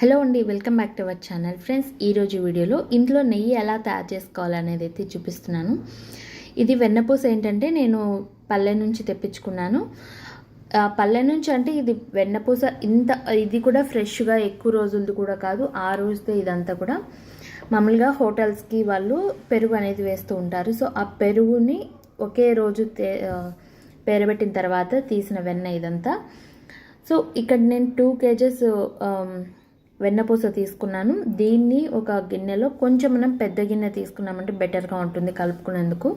Hello అండి welcome back to our channel. Friends ఈరోజు వీడియోలో ఇంట్లో నెయ్యి ఎలా తయారు చేసుకోవాలనేది అయితే చూపిస్తున్నాను. ఇది వెన్నపూస ఏంటంటే నేను పల్లె నుంచి తెప్పించుకున్నాను. పల్లె నుంచి అంటే ఇది వెన్నపూస ఇంత ఇది కూడా ఫ్రెష్గా ఎక్కువ రోజులది కూడా కాదు ఆ రోజుదే ఇదంతా కూడా. మామూలుగా హోటల్స్కి వాళ్ళు పెరుగు అనేది వేస్తూ ఉంటారు. సో ఆ పెరుగుని ఒకే రోజు పేరబెట్టిన తర్వాత తీసిన వెన్న ఇదంతా. సో ఇక్కడ నేను టూ కేజెస్ వెన్నపూస తీసుకున్నాను. దీన్ని ఒక గిన్నెలో కొంచెం మనం పెద్ద గిన్నె తీసుకున్నామంటే బెటర్గా ఉంటుంది కలుపుకునేందుకు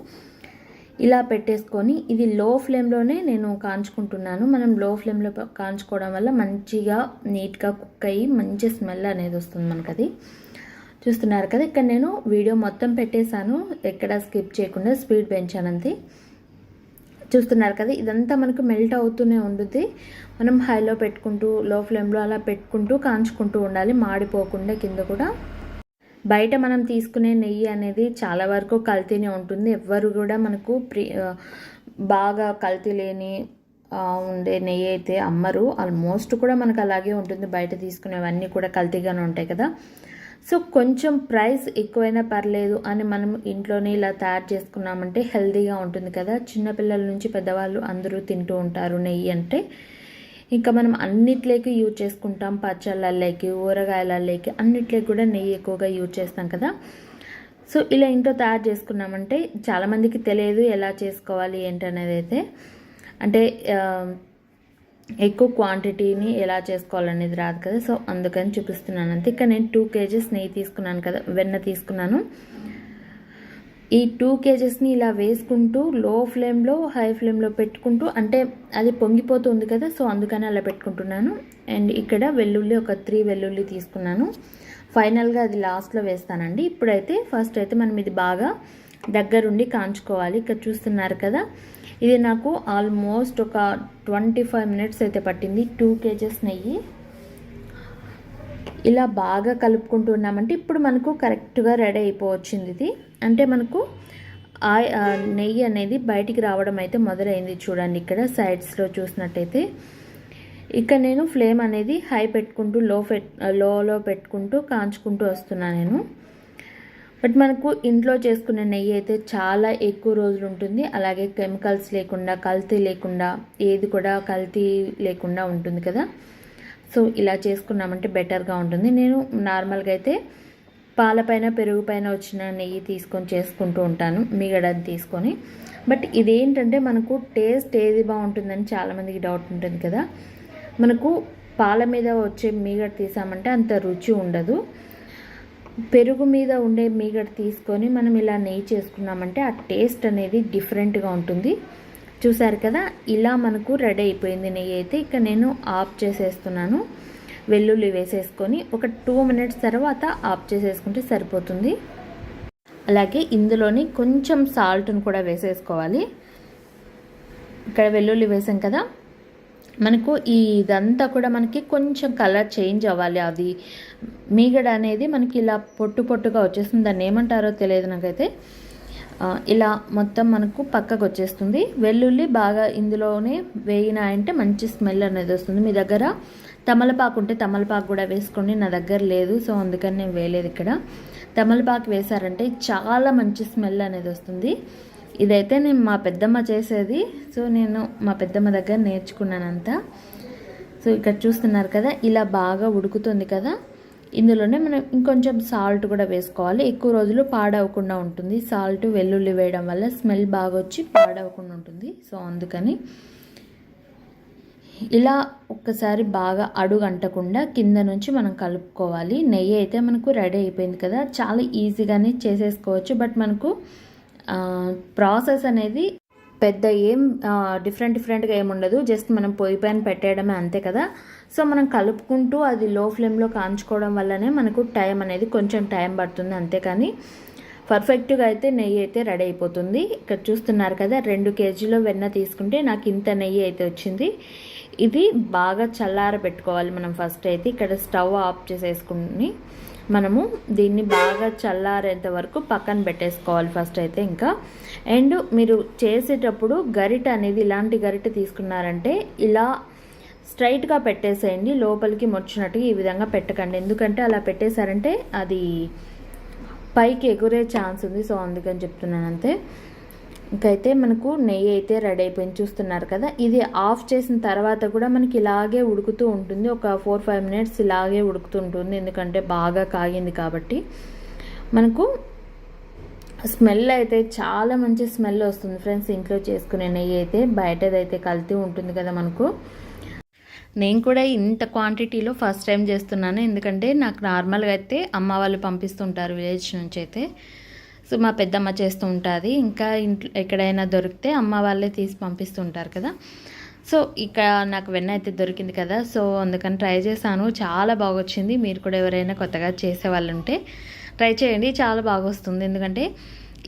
ఇలా పెట్టేసుకొని ఇది లో ఫ్లేమ్లోనే నేను కాంచుకుంటున్నాను. మనం లో ఫ్లేమ్లో కాంచుకోవడం వల్ల మంచిగా నీట్గా కుక్ అయ్యి మంచి స్మెల్ అనేది వస్తుంది మనకు అది చూస్తున్నారు కదా ఇక్కడ నేను వీడియో మొత్తం పెట్టేశాను. ఎక్కడ స్కిప్ చేయకుండా స్పీడ్ పెంచానంతే. చూస్తున్నారు కదా ఇదంతా మనకు మెల్ట్ అవుతూనే ఉంటుంది మనం హైలో పెట్టుకుంటూ లో ఫ్లేమ్లో అలా పెట్టుకుంటూ కాంచుకుంటూ ఉండాలి మాడిపోకుండా కింద కూడా. బయట మనం తీసుకునే నెయ్యి అనేది చాలా వరకు కల్తీనే ఉంటుంది. ఎవ్వరు కూడా మనకు ప్రి బాగా కల్తీ లేని ఉండే నెయ్యి అయితే అమ్మరు. ఆల్మోస్ట్ కూడా మనకు అలాగే ఉంటుంది. బయట తీసుకునేవన్నీ కూడా కల్తీగానే ఉంటాయి కదా. సో కొంచెం ప్రైస్ ఎక్కువైనా పర్లేదు అని మనం ఇంట్లోనే ఇలా తయారు చేసుకున్నామంటే హెల్తీగా ఉంటుంది కదా. చిన్నపిల్లల నుంచి పెద్దవాళ్ళు అందరూ తింటూ ఉంటారు నెయ్యి అంటే. ఇంకా మనం అన్నిట్లోకి యూజ్ చేసుకుంటాం. పచ్చళ్ళల్లోకి ఊరగాయలలోకి అన్నిట్లోకి కూడా నెయ్యి ఎక్కువగా యూజ్ చేస్తాం కదా. సో ఇలా ఇంట్లో తయారు చేసుకున్నామంటే చాలామందికి తెలియదు ఎలా చేసుకోవాలి ఏంటనేది అయితే అంటే ఎక్కువ క్వాంటిటీని ఎలా చేసుకోవాలనేది రాదు కదా. సో అందుకని చూపిస్తున్నాను అంతే ఇక్కడ నేను టూ కేజెస్ నెయ్యి తీసుకున్నాను కదా వెన్న తీసుకున్నాను. ఈ టూ కేజెస్ని ఇలా వేసుకుంటూ లో ఫ్లేమ్లో హై ఫ్లేమ్లో పెట్టుకుంటూ అంటే అది పొంగిపోతుంది కదా సో అందుకని అలా పెట్టుకుంటున్నాను. అండ్ ఇక్కడ వెల్లుల్లి ఒక త్రీ వెల్లుల్లి తీసుకున్నాను. ఫైనల్గా అది లాస్ట్లో వేస్తానండి. ఇప్పుడైతే ఫస్ట్ అయితే మనం ఇది బాగా దగ్గరుండి కాంచుకోవాలి. ఇక్కడ చూస్తున్నారు కదా ఇది నాకు ఆల్మోస్ట్ ఒక ట్వంటీ ఫైవ్ మినిట్స్ అయితే పట్టింది. టూ కేజెస్ నెయ్యి. ఇలా బాగా కలుపుకుంటూ ఉన్నామంటే ఇప్పుడు మనకు కరెక్ట్గా రెడీ అయిపోవచ్చింది ఇది. అంటే మనకు ఆ నెయ్యి అనేది బయటికి రావడం అయితే మొదలైంది చూడండి ఇక్కడ సైడ్స్లో చూసినట్టయితే. ఇక్కడ నేను ఫ్లేమ్ అనేది హై పెట్టుకుంటూ లో పెట్ లోలో పెట్టుకుంటూ కాంచుకుంటూ వస్తున్నాను నేను. బట్ మనకు ఇంట్లో చేసుకునే నెయ్యి అయితే చాలా ఎక్కువ రోజులు ఉంటుంది. అలాగే కెమికల్స్ లేకుండా కల్తీ లేకుండా ఏది కూడా కల్తీ లేకుండా ఉంటుంది కదా. సో ఇలా చేసుకున్నామంటే బెటర్గా ఉంటుంది. నేను నార్మల్గా అయితే పాలపైన పెరుగు పైన వచ్చిన నెయ్యి తీసుకొని చేసుకుంటూ ఉంటాను మిగడని తీసుకొని. బట్ ఇదేంటంటే మనకు టేస్ట్ ఏది బాగుంటుందని చాలామందికి డౌట్ ఉంటుంది కదా. మనకు పాల మీద వచ్చే మీగడ తీసామంటే అంత రుచి ఉండదు. పెరుగు మీద ఉండే మీగడ తీసుకొని మనం ఇలా నెయ్యి చేసుకున్నామంటే ఆ టేస్ట్ అనేది డిఫరెంట్గా ఉంటుంది. చూసారు కదా ఇలా మనకు రెడీ అయిపోయింది నెయ్యి అయితే. ఇక నేను ఆఫ్ చేసేస్తున్నాను. వెల్లుల్లి వేసేసుకొని ఒక టూ మినిట్స్ తర్వాత ఆఫ్ చేసేసుకుంటే సరిపోతుంది. అలాగే ఇందులోని కొంచెం సాల్ట్ను కూడా వేసేసుకోవాలి. ఇక్కడ వెల్లుల్లి వేసాం కదా మనకు ఈ ఇదంతా కూడా మనకి కొంచెం కలర్ చేంజ్ అవ్వాలి. అది మీగడ అనేది మనకి ఇలా పొట్టు పొట్టుగా వచ్చేస్తుంది. దాన్ని ఏమంటారో తెలియదు నాకైతే. ఇలా మొత్తం మనకు పక్కకు వచ్చేస్తుంది. వెల్లుల్లి బాగా ఇందులోనే వేయినా అంటే మంచి స్మెల్ అనేది వస్తుంది. మీ దగ్గర తమలపాకు ఉంటే తమలపాకు కూడా వేసుకోండి. నా దగ్గర లేదు సో అందుకని నేను వేయలేదు ఇక్కడ. తమలపాకు వేశారంటే చాలా మంచి స్మెల్ అనేది వస్తుంది. ఇదైతే నేను మా పెద్దమ్మ చేసేది. సో నేను మా పెద్దమ్మ దగ్గర నేర్చుకున్నానంతా. సో ఇక్కడ చూస్తున్నారు కదా ఇలా బాగా ఉడుకుతుంది కదా. ఇందులోనే మనం ఇంకొంచెం సాల్ట్ కూడా వేసుకోవాలి. ఎక్కువ రోజులు పాడవకుండా ఉంటుంది. సాల్ట్ వెల్లుల్లి వేయడం వల్ల స్మెల్ బాగా వచ్చి పాడవకుండా ఉంటుంది. సో అందుకని ఇలా ఒక్కసారి బాగా అడుగు అంటకుండా కింద నుంచి మనం కలుపుకోవాలి. నెయ్యి అయితే మనకు రెడీ అయిపోయింది కదా. చాలా ఈజీగానే చేసేసుకోవచ్చు. బట్ మనకు ప్రాసెస్ అనేది పెద్ద ఏం డిఫరెంట్ డిఫరెంట్గా ఏముండదు జస్ట్ మనం పొయ్యి పైన పెట్టేయడమే అంతే కదా. సో మనం కలుపుకుంటూ అది లో ఫ్లేమ్లో కాంచుకోవడం వల్లనే మనకు టైం అనేది కొంచెం టైం పడుతుంది అంతే కానీ పర్ఫెక్ట్గా అయితే నెయ్యి అయితే రెడీ అయిపోతుంది. ఇక్కడ చూస్తున్నారు కదా రెండు కేజీలో వెన్న తీసుకుంటే నాకు ఇంత నెయ్యి అయితే వచ్చింది. ఇది బాగా చల్లార పెట్టుకోవాలి మనం ఫస్ట్ అయితే. ఇక్కడ స్టవ్ ఆఫ్ చేసేసుకుని మనము దీన్ని బాగా చల్లారేంత వరకు పక్కన పెట్టేసుకోవాలి ఫస్ట్ అయితే ఇంకా. అండ్ మీరు చేసేటప్పుడు గరిట అనేది ఇలాంటి గరిట తీసుకున్నారంటే ఇలా స్ట్రైట్గా పెట్టేసేయండి లోపలికి మొచ్చినట్టు ఈ విధంగా పెట్టకండి. ఎందుకంటే అలా పెట్టేశారంటే అది పైకి ఎగురే ఛాన్స్ ఉంది. సో అందుకని చెప్తున్నాను అంతే. ఇంకైతే మనకు నెయ్యి అయితే రెడీ అయిపోయింది. చూస్తున్నారు కదా ఇది ఆఫ్ చేసిన తర్వాత కూడా మనకి ఇలాగే ఉడుకుతూ ఉంటుంది. ఒక ఫోర్ ఫైవ్ మినిట్స్ ఇలాగే ఉడుకుతూ ఉంటుంది. ఎందుకంటే బాగా కాగింది కాబట్టి. మనకు స్మెల్ అయితే చాలా మంచి స్మెల్ వస్తుంది ఫ్రెండ్స్ ఇంట్లో చేసుకునే నెయ్యి అయితే. బయటదైతే కల్తీ ఉంటుంది కదా మనకు. నేను కూడా ఇంత క్వాంటిటీలో ఫస్ట్ టైం చేస్తున్నాను. ఎందుకంటే నాకు నార్మల్గా అయితే అమ్మ వాళ్ళు పంపిస్తుంటారు విలేజ్ నుంచి అయితే. సో మా పెద్దమ్మ చేస్తూ ఉంటుంది. ఇంకా ఇంట్లో ఎక్కడైనా దొరికితే అమ్మ వాళ్ళే తీసి పంపిస్తుంటారు కదా. సో ఇక్కడ నాకు వెన్న అయితే దొరికింది కదా. సో అందుకని ట్రై చేశాను. చాలా బాగా వచ్చింది మీరు కూడా ఎవరైనా కొత్తగా చేసే వాళ్ళు ఉంటే ట్రై చేయండి. చాలా బాగా వస్తుంది ఎందుకంటే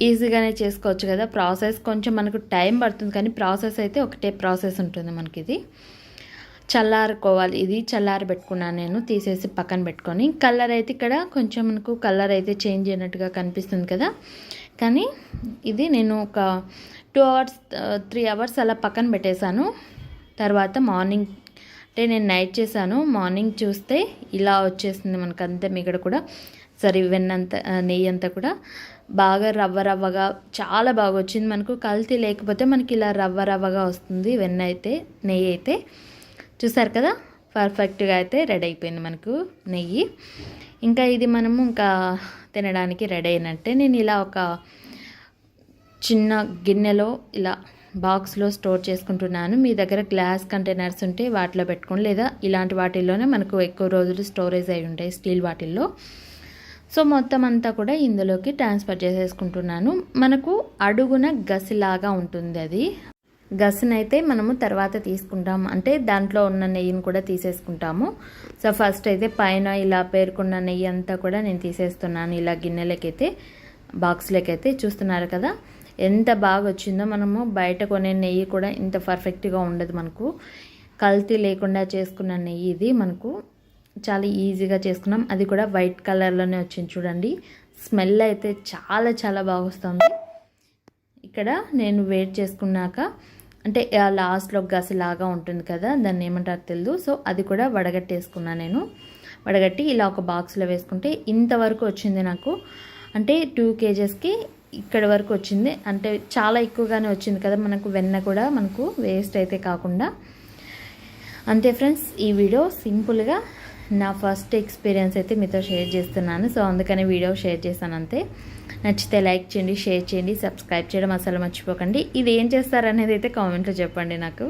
ఈజీగానే చేసుకోవచ్చు కదా. ప్రాసెస్ కొంచెం మనకు టైం పడుతుంది కానీ ప్రాసెస్ అయితే ఒకటే ప్రాసెస్ ఉంటుంది మనకి ఇది చల్లారుకోవాలి. ఇది చల్లారి పెట్టుకున్నాను నేను. తీసేసి పక్కన పెట్టుకొని. కలర్ అయితే ఇక్కడ కొంచెం మనకు కలర్ అయితే చేంజ్ అయినట్టుగా కనిపిస్తుంది కదా. కానీ ఇది నేను ఒక టూ అవర్స్ త్రీ అవర్స్ అలా పక్కన పెట్టేశాను. తర్వాత మార్నింగ్ అంటే నేను నైట్ చేశాను. మార్నింగ్ చూస్తే ఇలా వచ్చేసింది మనకు అంతే మిగడ కూడా. సరే వెన్నంత uh, నెయ్యి అంతా కూడా. బాగా రవ్వ రవ్వగా చాలా బాగా వచ్చింది మనకు. కల్తీ లేకపోతే మనకి ఇలా రవ్వ రవ్వగా వస్తుంది వెన్న అయితే నెయ్యి అయితే. చూసారు కదా? పర్ఫెక్ట్గా అయితే రెడీ అయిపోయింది మనకు నెయ్యి. ఇంకా ఇది మనము ఇంకా తినడానికి రెడీ అయినట్టే నేను ఇలా ఒక చిన్న గిన్నెలో ఇలా బాక్స్లో స్టోర్ చేసుకుంటున్నాను. మీ దగ్గర గ్లాస్ కంటైనర్స్ ఉంటే వాటిలో పెట్టుకోండి. లేదా ఇలాంటి వాటిల్లోనే మనకు ఎక్కువ రోజులు స్టోరేజ్ అయి ఉంటాయి స్టీల్ వాటిల్లో. సో మొత్తం అంతా కూడా ఇందులోకి ట్రాన్స్ఫర్ చేసేసుకుంటున్నాను. మనకు అడుగున గసిలాగా ఉంటుంది అది. గసనైతే మనము తర్వాత తీసుకుంటాం అంటే దాంట్లో ఉన్న నెయ్యిని కూడా తీసేసుకుంటాము. సో ఫస్ట్ అయితే పైన ఇలా పేర్కొన్న నెయ్యి అంతా కూడా నేను తీసేస్తున్నాను. ఇలా గిన్నెలకైతే బాక్స్లకైతే చూస్తున్నారు కదా. ఎంత బాగా వచ్చిందో మనము బయట కొనే నెయ్యి కూడా ఇంత పర్ఫెక్ట్గా ఉండదు మనకు. కల్తీ లేకుండా చేసుకున్న నెయ్యి ఇది మనకు చాలా ఈజీగా చేసుకున్నాం. అది కూడా వైట్ కలర్లోనే వచ్చింది చూడండి. స్మెల్ అయితే చాలా చాలా బాగా వస్తుంది. ఇక్కడ నేను వెయిట్ చేసుకున్నాక అంటే లాస్ట్లో గసిలాగా ఉంటుంది కదా దాన్ని ఏమంటారు తెలియదు సో అది కూడా వడగట్టేసుకున్నాను నేను. వడగట్టి ఇలా ఒక బాక్స్లో వేసుకుంటే ఇంతవరకు వచ్చింది నాకు. అంటే టూ కేజెస్కి ఇక్కడ వరకు వచ్చింది. అంటే చాలా ఎక్కువగానే వచ్చింది కదా మనకు వెన్న కూడా మనకు వేస్ట్ అయితే కాకుండా. అంతే ఫ్రెండ్స్ ఈ వీడియో సింపుల్గా నా ఫస్ట్ ఎక్స్పీరియన్స్ అయితే మీతో షేర్ చేస్తున్నాను. సో అందుకని వీడియో షేర్ చేశాను అంతే. నచ్చితే లైక్ చేయండి షేర్ చేయండి సబ్స్క్రైబ్ చేయడం అసలు మర్చిపోకండి. ఇది ఏం చేస్తారనేది అయితే కామెంట్లో చెప్పండి నాకు.